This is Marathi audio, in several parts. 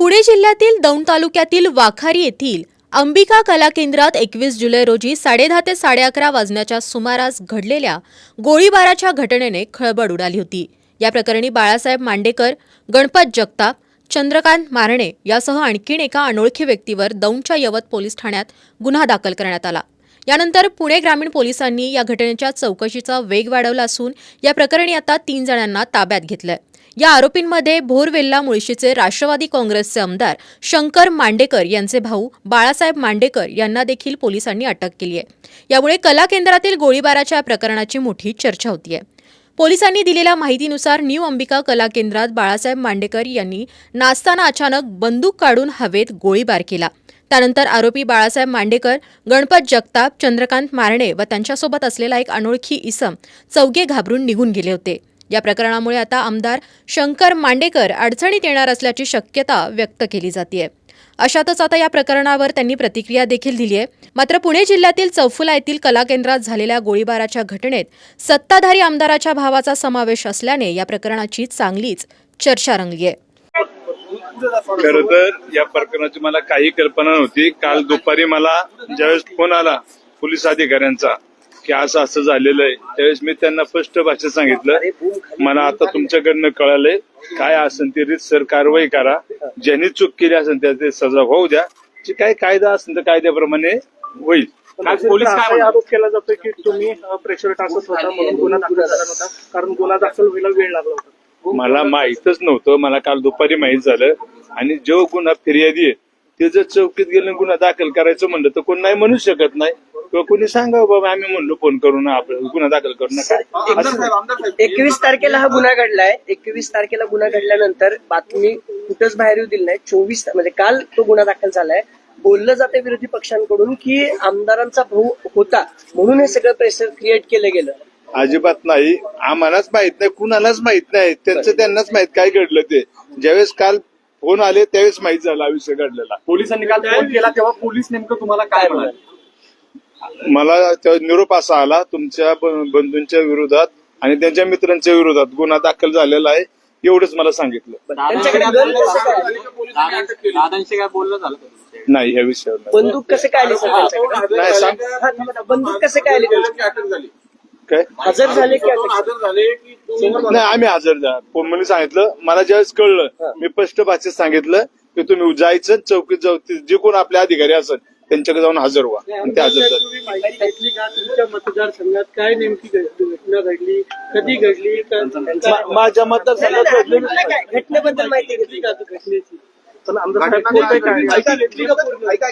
पुणे जिल्ह्यातील दौंड तालुक्यातील वाखारी येथील अंबिका कला केंद्रात एकवीस जुलै रोजी साडेदहा ते साडे अकरा वाजण्याच्या सुमारास घडलेल्या गोळीबाराच्या घटनेने खळबळ उडाली होती. या प्रकरणी बाळासाहेब मांडेकर गणपत जगताप चंद्रकांत मारणे यासह आणखीन एका अनोळखी व्यक्तीवर दौंडच्या यवत पोलीस ठाण्यात गुन्हा दाखल करण्यात आला. यानंतर पुणे ग्रामीण पोलिसांनी या घटनेच्या चौकशीचा वेग वाढवला असून या प्रकरणी आता तीन जणांना ताब्यात घेतलंय. या आरोपींमध्ये भोरवेल्ला मुळशीचे राष्ट्रवादी काँग्रेसचे आमदार शंकर मांडेकर यांचे भाऊ बाळासाहेब मांडेकर यांना देखील पोलिसांनी अटक केली आहे. यामुळे कला केंद्रातील गोळीबाराच्या प्रकरणाची मोठी चर्चा होतीये. पोलिसांनी दिलेल्या माहितीनुसार न्यू अंबिका कला केंद्रात बाळासाहेब मांडेकर यांनी नाचताना अचानक बंदूक काढून हवेत गोळीबार केला. त्यानंतर आरोपी बाळासाहेब मांडेकर गणपत जगताप चंद्रकांत मारणे व त्यांच्यासोबत असलेला एक अनोळखी इसम चौघे घाबरून निघून गेले होते. या प्रकरणामुळे आता आमदार शंकर मांडेकर अडचणीत येणार असल्याची शक्यता व्यक्त केली जाते अशातच आता या प्रकरणावर त्यांनी प्रतिक्रिया देखील दिली आहे. मात्र पुणे जिल्ह्यातील चौफुला येथील कला केंद्रात झालेल्या गोळीबाराच्या घटनेत सत्ताधारी आमदाराच्या भावाचा समावेश असल्याने या प्रकरणाची चांगलीच चर्चा रंगली आहे. खर तर या प्रकरणाची मला काही कल्पना नव्हती. काल दुपारी मला ज्यावेळेस फोन आला पोलीस अधिकाऱ्यांचा की असं असं झालेलं आहे. त्यावेळेस मी त्यांना स्पष्ट भाषेत सांगितलं मला आता तुमच्याकडनं कळालंय काय असेल ती रीतसर कारवाई करा. ज्यांनी चूक केली असेल त्याचे सजा होऊ द्या. जे काय कायदा असेल तर कायद्याप्रमाणे होईल. पोलीस काय आरोप केला जातोय की तुम्ही प्रेशर टाकत होता म्हणून गुन्हा दाखल झाला नव्हता. कारण गुन्हा दाखल व्हायला वेळ लागला होता. मला माहीतच नव्हतं. मला काल दुपारी माहीत झालं. आणि जो गुन्हा फिर्यादी आहे ते जर चौकीत गेलं गुन्हा दाखल करायचं म्हणलं तर कोण नाही म्हणू शकत नाही. किंवा कोणी सांगावं बाबा आम्ही म्हणलो फोन करून आपलं गुन्हा दाखल करू नका. असं. एकवीस तारखेला हा गुन्हा घडलाय. एकवीस तारखेला गुन्हा घडल्यानंतर बातमी कुठंच बाहेर येऊ दिली नाही. चोवीस म्हणजे काल तो गुन्हा दाखल झालाय. बोललं जाते विरोधी पक्षांकडून की आमदारांचा भाऊ होता म्हणून हे सगळं प्रेशर क्रिएट केलं गेलं. अजिबात नाही. आम्हालाच माहीत नाही कुणालाच माहीत नाही. त्यांचं त्यांनाच माहीत काय घडलं ते. ज्यावेळेस काल फोन आले त्यावेळेस माहीत झाला विषय घडलेला. पोलिसांनी काल फोन केला तेव्हा पोलीस नेमकं तुम्हाला काय म्हणाले? मला त्या निरोप असा आला तुमच्या बंधूंच्या विरोधात आणि त्यांच्या मित्रांच्या विरोधात गुन्हा दाखल झालेला आहे एवढंच मला सांगितलं. त्यांच्याकडे गन कसं काय दादांशी काय बोलणं झालं? नाही ह्या विषयावर नाही. बंदूक कसे काय आली सर? त्यांच्याकडे नाही सांग. हा, थांबा ना. बंदूक कसे काय आली? त्यांच्याकडे? काय? हजर झाले की? नाही आम्ही हजर जा म्हणून सांगितलं? मला ज्यावेळेस कळलं मी स्पष्ट भाषेत सांगितलं की तुम्ही जायचं चौकीत जाऊ. ते जे कोण आपले अधिकारी असेल त्यांच्याकडे जाऊन हजर व्हा. आणि ते हजर झाले. तुम्ही माहिती घेतली का? तुमच्या मतदारसंघात काय नेमकी घड- घटना घडली? कधी घडली? का- मा- माझ्या मतदारसंघात? घटनेबद्दल माहिती घेतली का? घटनेची?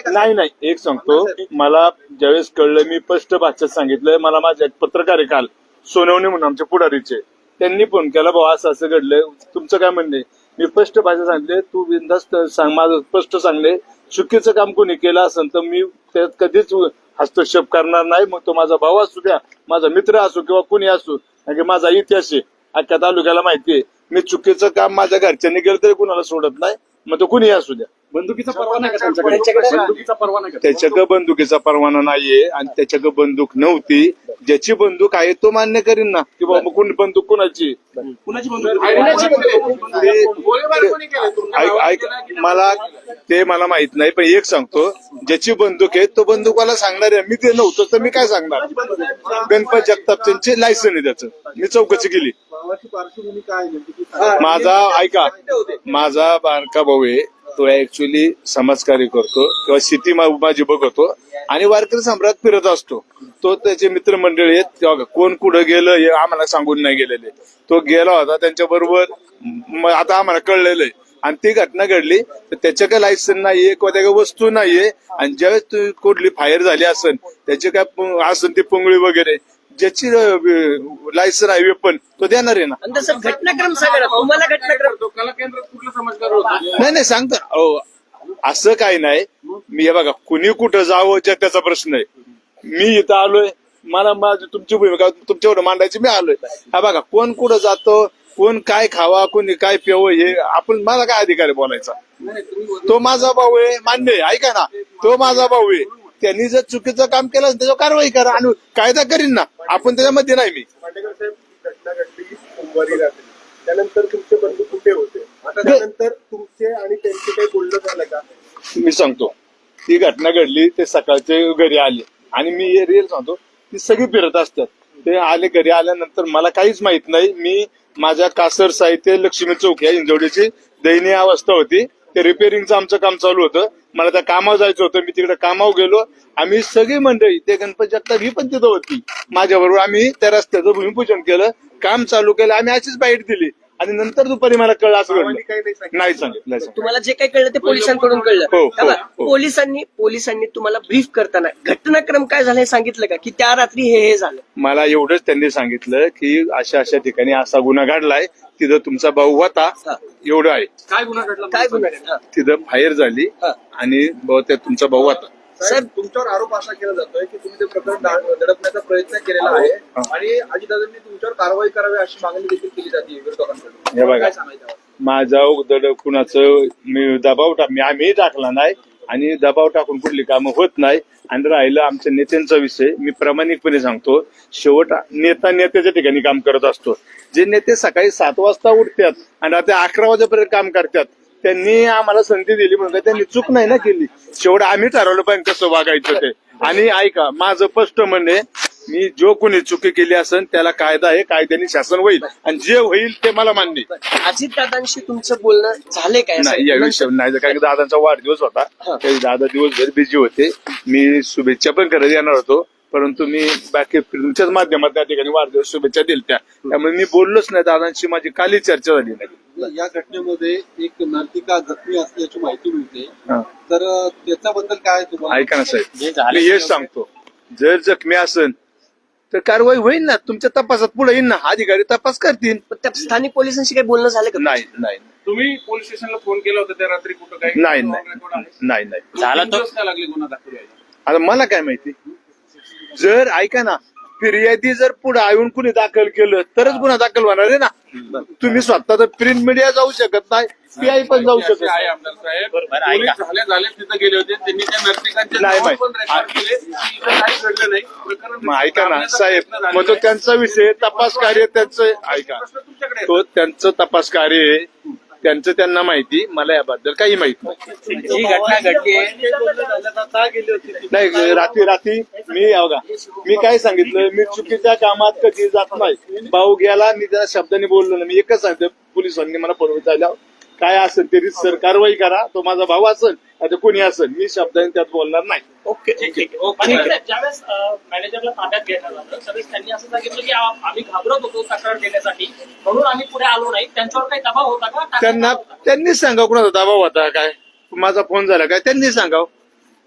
नाही नाही एक सांगतो. मला ज्यावेळेस कळलं मी स्पष्ट भाषेत सांगितलं मला माझ्या एक पत्रकार काल सोनवणे म्हणून आमचे पुढारीचे. त्यांनी फोन केला भाऊ असं असं घडलंय. तुमचं काय म्हणणे मी स्पष्ट भाषेत सांगितले तू बिंदास्त सांग माझं स्पष्ट सांगले चुकीचं काम कोणी केलं असेल तर मी त्यात कधीच हस्तक्षेप करणार नाही. मग तो माझा भाऊ असू द्या माझा मित्र असो किंवा कोणी असो की माझा इतिहास आहे. अख्ख्या तालुक्याला माहिती आहे. मी चुकीचं काम माझ्या घरच्यांनी केलं तरी कुणाला सोडत नाही. मग तो कुणी असू द्या. बंदुकीचा परवाना आहे का त्यांच्याकडे बंदुकीचा परवाना का? त्याच्याकडे बंदुकीचा परवाना नाहीये आणि त्याच्याकडे बंदूक नव्हती. ज्याची बंदूक आहे तो मान्य करीन ना. की बाबा कोण बंदूक कोणाची? कुणाची बंदूक? गोळीबार कोणी केलाय? तुमच्या ऐक गावात ऐक केलाय की मला ते मला माहीत नाही पण एक सांगतो. ज्याची बंदूक आहे तो बंदूकवाला सांगणार आहे. मी ते नव्हतं तर मी काय सांगणार? गणपत जगताप त्यांचे लायसन आहे त्याचं. मी चौकशी केली. माझा ऐका. माझा बारका भाऊ आहे. तो ऍक्च्युली समाजकार्य करतो किंवा शेती मा- माझी बघतो आणि वारकरी सम्राट फिरत असतो. तो त्याचे मित्रमंडळी आहेत तेव्हा कोण कुठं गेलं हे आम्हाला सांगून नाही गेलेले. तो गेला होता त्यांच्या बरोबर आता आम्हाला कळलेलं आहे आणि ती घटना घडली तर त्याच्या काय लायसन नाहीये किंवा त्या वस्तू नाहीये आणि ज्यावेळेस कुठली फायर झाली असेल त्याची काय असन असेल ती पुंगळी वगैरे ज्याची लायसन आहे वेपन तो देणार आहे ना. आणि तसं घटनाक्रम सांगा तुम्हाला घटनाक्रम? तो कला केंद्रात कुठलं समाजकार होता? नाही नाही सांगतो अहो असं काही नाही. मी हे बघा कुणी कुठं जावं जे त्याचा प्रश्न आहे. मी इथं आलोय. मला माझी तुमची भूमिका तुमच्यावर मांडायची मी आलोय. हा बघा कोण कुठं जातो कोण काय खावा कोणी काय प्यावं हे आपण मला काय अधिकार आहे बोलायचा? तो माझा भाऊ आहे मान्य आहे ऐका ना. तो माझा भाऊ आहे. त्यांनी जर चुकीचं काम केलं असेल, त्याच्यावर कारवाई करा आणि कायदा करीन ना. आपण त्याच्यामध्ये नाही मी. मांडेकर साहेब घटना घडली सोमवारी रात्री. त्यानंतर तुमचे बंधू कुठे होते? आता त्यानंतर तुमचे आणि त्यांचे काही बोलणं झालं का? मी सांगतो. ती घटना घडली ते सकाळचे घरी आले. आणि मी रिअल सांगतो ती सगळी फिरत असतात. ते आले घरी आल्यानंतर मला काहीच माहीत नाही. मी माझ्या कासर साहित्य लक्ष्मी चौक या इंजवडीची दयनीय अवस्था होती. ते रिपेअरिंगचं आमचं काम चालू होतं. मला त्या कामावर जायचं होतं मी तिकडे कामावर गेलो. आम्ही सगळी मंडळी ते गणपती जगताप ही पण तिथं होती. माझ्याबरोबर आम्ही त्या रस्त्याचं भूमिपूजन केलं काम चालू केलं आम्ही अशीच बाईट दिली. आणि नंतर दुपारी मला कळलं असं घडलं नाही सांगितलं. नाही सांगितलं. तुम्हाला जे काही कळलं ते पोलिसांकडून कळलं हो, हो, हा बा, हो. पोलिसांनी पोलिसांनी तुम्हाला ब्रीफ करताना घटनाक्रम काय झालं हे सांगितलं का की त्या रात्री हे हे झालं मला एवढंच त्यांनी सांगितलं की अशा अशा ठिकाणी असा गुन्हा घडलाय तिथं तुमचा भाऊ होता हा. एवढं आहे काय गुन्हा घडला काय गुन्हा घडला? हा. तिथं फायर झाली हा. आणि बहुतेक तुमचा भाऊ होता साहेब तुमच्यावर आरोप असा केला जातोय की तुम्ही ते प्रकरण दडपण्याचा प्रयत्न केलेला आहे हा. आणि अजितदादांनी तुमच्यावर कारवाई करावी अशी मागणी देखील केली जाते विरोधकांकडून हे बघा. माझा उदड कुणाचं मी दबाव टाक मी आम्ही टाकला नाही आणि दबाव टाकून कुठली कामं होत नाही आणि राहिलं आमच्या नेत्यांचा विषय मी प्रामाणिकपणे सांगतो शेवट नेता नेत्याच्या ठिकाणी काम करत असतो जे नेते सकाळी सात वाजता उठतात आणि रात्री अकरा वाजेपर्यंत काम करतात त्यांनी आम्हाला संधी दिली म्हणून त्यांनी चूक नाही ना केली. शेवट आम्ही ठरवलं पाहिजे कसं वागायचं ते. आणि ऐका माझं स्पष्ट म्हणणे मी जो कोणी चुकी केली असेल त्याला कायदा आहे कायद्याने शासन होईल. आणि जे होईल ते मला मान्य. अजित दादांशी तुमचं बोलणं झालंय काय नाही या विषय नाही कारण दादांचा वाढदिवस होता. त्यावेळी दादा दिवसभर बिझी होते. मी शुभेच्छा पण करत येणार होतो परंतु मी बाकी तुमच्याच माध्यमात त्या ठिकाणी वाढदिवस शुभेच्छा दिल्या त्यामुळे मी बोललोच नाही दादांशी माझी काली चर्चा झाली नाही. या घटनेमध्ये एक नर्तिका जखमी असल्याची माहिती मिळते. हा. तर अ, त्याच्याबद्दल काय तुम्हाला? ऐका ना साहेब. मी हेच सांगतो. जर जखमी असेल तर कारवाई होईल ना. तुमच्या तपासात पुढे येईल ना. अधिकारी तपास करतील. पण त्या स्थानिक पोलिसांशी काही बोलणं झालं का? नाही नाही. तुम्ही पोलीस स्टेशनला फोन केला होता त्या रात्री कुठं काही नाही नाही. नाही नाही. झाला तर लागली गुन्हा दाखल व्हायला? आता मला काय माहिती? जर ऐका ना. फिर्यादी जर पुढे येऊन कुणी दाखल केलं तरच गुन्हा दाखल होणार आहे ना? तुम्ही स्वतः तर प्रिंट मीडिया जाऊ शकत नाही पीआय पण जाऊ शकत नाही. ऐका. ना साहेब मग तो. त्यांचा विषय तपास कार्य त्यांचं ऐका. तो त्यांचं तपास कार्य आहे. त्यांचं त्यांना माहिती मला याबद्दल काही माहीत नाही. जी घटना घडली नाही रात्री रात्री मी बघा मी काय सांगितलं? मी चुकीच्या कामात कधी जात नाही. भाऊ गेला मी त्या शब्दाने बोललो ना मी एकच सांगतो पोलिसांनी मला आल्यावर. काय असेल तरी सर कारवाई करा. तो माझा भाऊ असेल आता कोणी असेल मी शब्दाने त्यात बोलणार नाही. ओके आणि ज्यावेळेस अं, मॅनेजरला ताब्यात घेण्यात आलं त्यावेळेस त्यांनी असं सांगितलं की आम्ही घाबरत होतो तक्रार देण्यासाठी. म्हणून आम्ही पुढे आलो नाही. त्यांच्यावर काही दबाव होता का? त्यांना? त्यांनीच सांगावं. कुणाचा दबाव होता काय? माझा फोन झाला काय? त्यांनी सांगावं.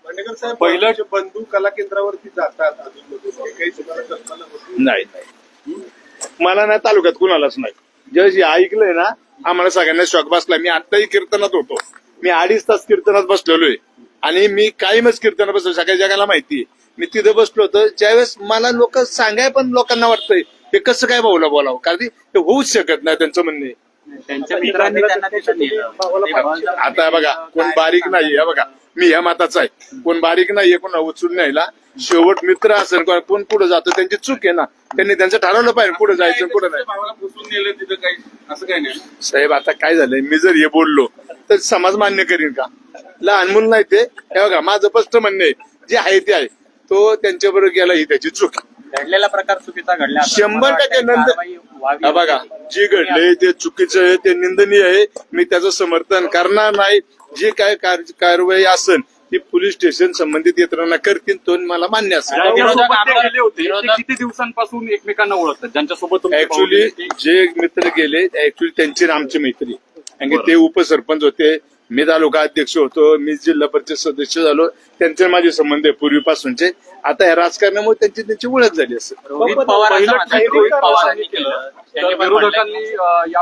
भांडेकर साहेब पहिलं जे बंधू कला केंद्रावरती जातात हे नाही नाही. मला ना तालुक्यात कुणालाच नाही. जे ऐकलंय ना आम्हाला सगळ्यांना शॉक बसला. मी आत्ताही कीर्तनात होतो. मी अडीच तास कीर्तनात बसलेलोय. आणि मी कायमच कीर्तनात बसलो सगळ्या जगाला माहितीये मी तिथं बसलो होतो. ज्यावेळेस मला लोक सांगाय पण लोकांना वाटतंय हे कसं काय भाऊला बोलावं? कारण ते होऊच शकत नाही त्यांचं म्हणणे त्यांच्या मित्रांनी त्यांना तिथं नेलं. आता बघा कोण बारीक नाही हे बघा. मी या माताचा आहे. कोण बारीक नाहीये कोण उचलून न्यायला. शेवट मित्र असेल कोण- पुढे जातो त्यांची चूक आहे ना. त्यांनी त्यांचं ठरवलं पाहिजे पुढे जायचं पुढे नाही. भावाला फुसून नेलं तिथं काही असं काही नाही. साहेब आता काय झालंय? मी जर हे बोललो तर समाज मान्य करीन का? लहान मुलं नाही ते. हे बघा माझं स्पष्ट म्हणणं आहे जे आहे ते आहे. तो त्यांच्याबरोबर गेला ही त्याची चूक घडलेला प्रकार चुकीचा घडला. शंभर टक्के नंतर-. हा बघा जे घडलंय ते चुकीचं आहे ते निंदनीय आहे. मी त्याचं समर्थन करणार नाही. जी काय कार- कारवाई असेल ती पोलीस स्टेशन संबंधित यंत्रणा करतील तो मला मान्य असेल. किती दिवसांपासून एकमेकांना ओळखतात? ज्यांच्यासोबत ऍक्च्युली. जे मित्र गेले ऍक्च्युली त्यांची आमची मैत्री. कारण ते उपसरपंच होते. मी तालुका अध्यक्ष होतो मी जिल्हा परिषद सदस्य झालो. त्यांचे माझे संबंध आहे पूर्वीपासूनचे. आता या राजकारणामुळे त्यांची त्यांची ओळख झाली असेल. रोहित पवार पहिलं असं म्हणतात, रोहित पवारांनी. केलं. विरोधकांनी अं, या